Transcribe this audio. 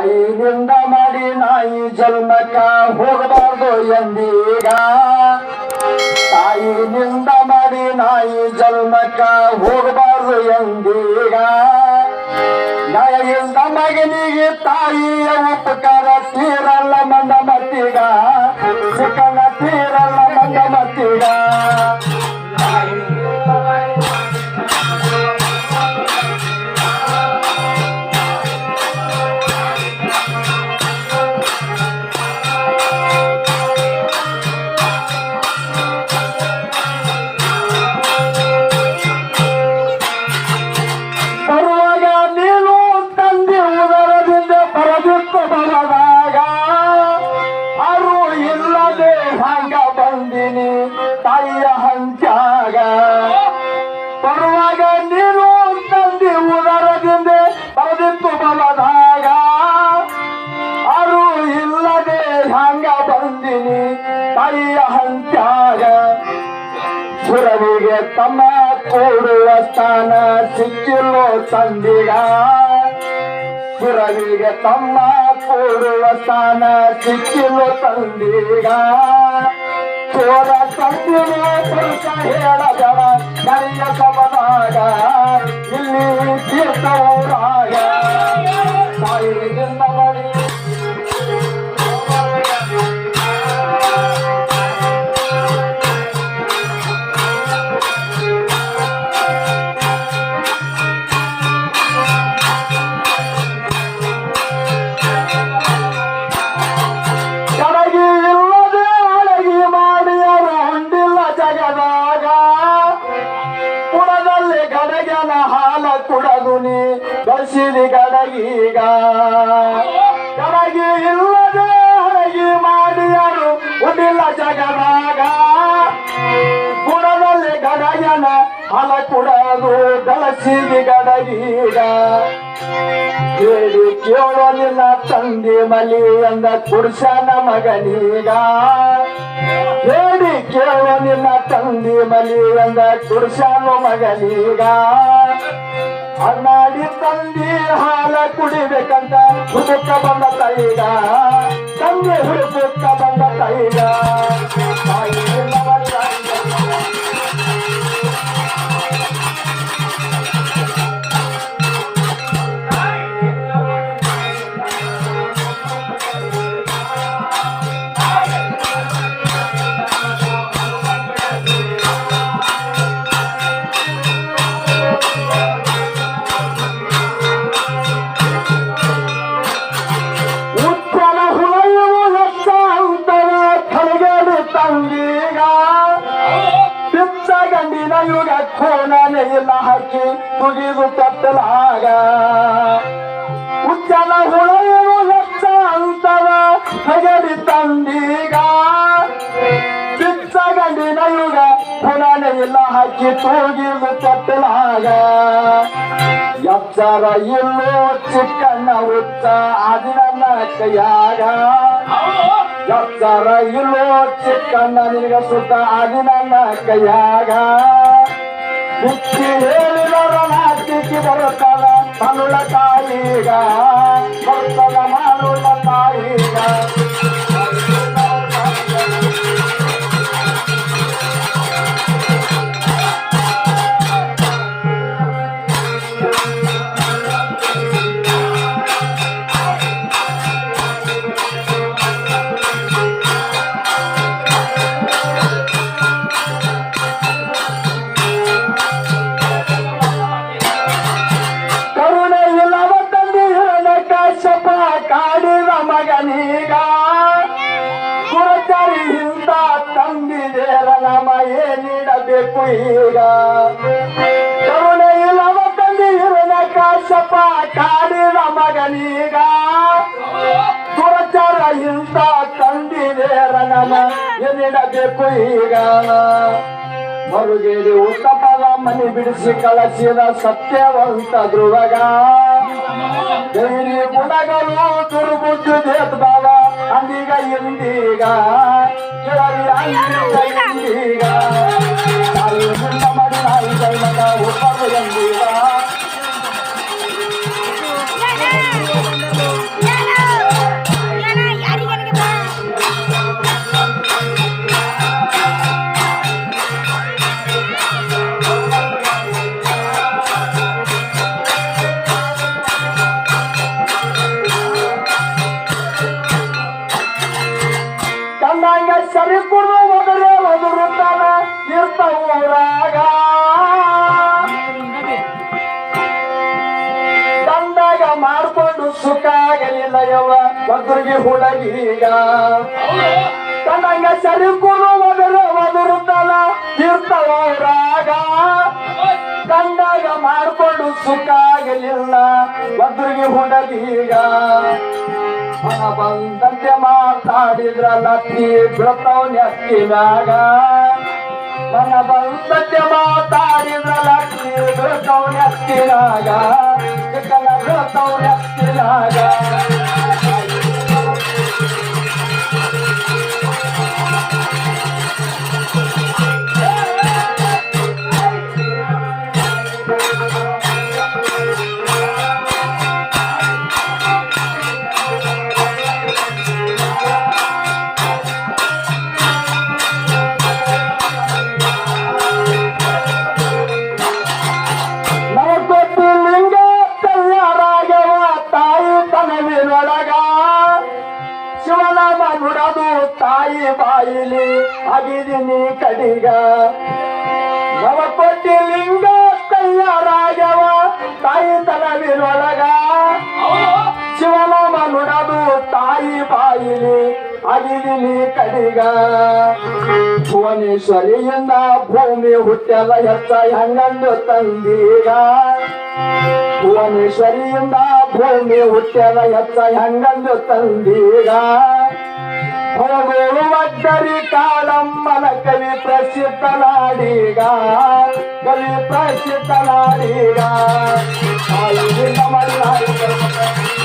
ತಾಯಿನಿಂದ ಮಾಡಿ ನಾಯಿ ಜನ್ಮಕ್ಕ ಹೋಗಬಾರ್ದು ಎಂದೀಗ. ತಾಯಿನಿಂದ ಮಾಡಿ ನಾಯಿ ಜನ್ಮಕ್ಕ ಹೋಗಬಾರ್ದು ಎಂದೀಗ. ನಾಯಿಯಿಂದ ಮಗನಿಗೆ ತಾಯಿಯ ಉಪಕಾರ ತೀರಲ್ಲ ಮಂದ ಮತ್ತೀಗ ಚಿಕ್ಕನ ತೀರಲ್ಲ ಮಂದ ಮತ್ತಿಗ ಸ್ಥಾನ ಸಿಕ್ಕಿಲ್ಲೋ ತಂದಿಗ ಸುರವಿಗೆ ತಮ್ಮ ಕೂಡುವ ಸ್ಥಾನ ಸಿಕ್ಕಿಲ್ಲೋ ತಂದಿಗ ಚೋರ ತಂದಿನ ಪುರುಷ ಹೇಳದವ ಹಾಲ ಬಸಿರಿ ನೀ ಬಸಿದಿ ಗಡಗೀಗ. ಕಡಗಿ ಇಲ್ಲದೆ ಹಡಗಿ ಮಾಡಿಯರು ಉಡಿಲ್ಲ ಜಗದಾಗ. ಕುಡದಲ್ಲಿ ಗಡಗನ ಹಲ ಕುಡದು ಬೆಳಸಿದಿ ಗಡಗೀಗ. ಕೇಳಿ ಕೇಳೋ ನಿನ್ನ ತಂದೆ ಮಲಿ ಎಂದ ಪುರುಷನ ಮಗನೀಗ. ಹೇಳಿ ಕೇಳೋ ನಿನ್ನ ತಂದೆ ಮಲಿ ಎಂದ ಪುರುಷನ ಮಗನೀಗ. ಅನ್ನಾಡಿ ತಂದಿ ಹಾಲ ಕುಡಿಬೇಕಂತ ಹುಡುಕ ಬಂದ ತೈಗ ತಂದೆ ಹುಡುಕ ಬಂದ ತೈಗ ಕೋಣನೆ ಹಾಕಿ ತುಗಿದು ಮುಗಿದು ಕತ್ತಲಾಗ. ಉಚ್ಚಲ ಹುಳೆಯುವ ಹೆಚ್ಚ ಅಂತವ ಕಳಗಡೆ ತಂದೀಗ. ಗಂಡಿನ ಯುಗ ಕೋಣನೆ ಇಲ್ಲ ಹಾಕಿ ತೂಗಿದು ಕತ್ತಲಾಗ. ಎಚ್ಚರ ಇಲ್ಲೋ ಚಿಕ್ಕಣ್ಣ ಉಚ್ಚ ಅದಿನ ಕೈಯಾಗ ಎಚ್ಚರ ಇಲ್ಲೋ ಚಿಕ್ಕಣ್ಣ, ನಿನಗ ಸುತ್ತ ಅದಿನ ಕೈಯಾಗ ముక్తి వేలుల నాటికి దొరకల తనుల కాయిగా. ನೀಡಬೇಕು ಈಗ ಕರುಣೆ ಇಲ್ಲವ ತಂದೆ ಹಿರಣ ಕಾಶ್ಯಪ ಕಾಡಿದ ಮಗನೀಗ ಕುರಚಾರ ಹಿಂದ ತಂದಿದೇರ ನಮ ನೀಡಬೇಕು ಈಗ ಮರುಗೇರಿ ಉತ್ತಮದ ಮನೆ ಬಿಡಿಸಿ ಕಳಿಸಿದ ಸತ್ಯವಂತ ಧ್ರುವಗ ಧೈರ್ಯ ಗುಣಗಳು ದುರ್ಬುದ್ಧಿ ದೇದ್ಬಾವ ಅಂದೀಗ ಇಂದೀಗ ಕೆಳಗೆ ಅಂದೀಗ ಇಂದೀಗ ತಾಯಿ ಮುಂದ ಮಾಡಿ ನಾಯಿ ಆಗಲಿಲ್ಲ ಯವ್ವ ಒದ್ರಿಗೆ ಹುಡುಗೀಗ ಕಣ್ಣಂಗ ಸರಿಕುರು ಒದರ ಒದರುತ್ತಲ ಇರ್ತವರಾಗ ಕಂಡಾಗ ಮಾಡ್ಕೊಂಡು ಸುಖ ಆಗಲಿಲ್ಲ ಒದ್ರಿಗೆ ಹುಡುಗೀಗ ಮನ ಬಂದಂತೆ ಮಾತಾಡಿದ್ರಲ್ಲ ತೀ ಬೀಳ್ತಾವ್ ನೆತ್ತಿನಾಗ. ಮನ ಬಂದಂತೆ ಮಾತಾಡಿದ್ರ ತೀ ಬೀಳ್ತಾವ್ ನೆತ್ತಿನಾಗ. ಚಿಕ್ಕನ ಬೀಳ್ತಾವ್ ನೆತ್ತಿನಾಗ. ಬಾಯಿಲಿ ಅಗಿದಿನಿ ಕಡಿಗ. ನವಕೊಟ್ಟಿ ಲಿಂಗ ಕೈಯಾರಾಯವ ತಾಯಿ ತನವಿನೊಳಗ. ಶಿವನ ನುಡದು ತಾಯಿ ಬಾಯಿಲಿ ಅಗಿದಿನಿ ಕಡಿಗ. ಭುವನೇಶ್ವರಿಯಿಂದ ಭೂಮಿ ಹುಟ್ಟೆಲ್ಲ ಹೆಚ್ಚ ಹಂಗಂದು ತಂದೀಗ. ಭುವನೇಶ್ವರಿಯಿಂದ ಭೂಮಿ ಹುಟ್ಟೆಲ್ಲ ಹೆಚ್ಚ ಹಂಗಂದು ತಂದೀಗ. ಹೊರಗೋಳು ಒದ್ದರಿ ಕಾಳಮ್ಮನ ಕವಿ ಪ್ರಸಿದ್ಧ ನಾಡೀಗ ಕವಿ ಪ್ರಸಿದ್ಧ ನಾಡೀಗ ತಾಯಿಯಿಂದ ಮಲ್ಲಾಡಿ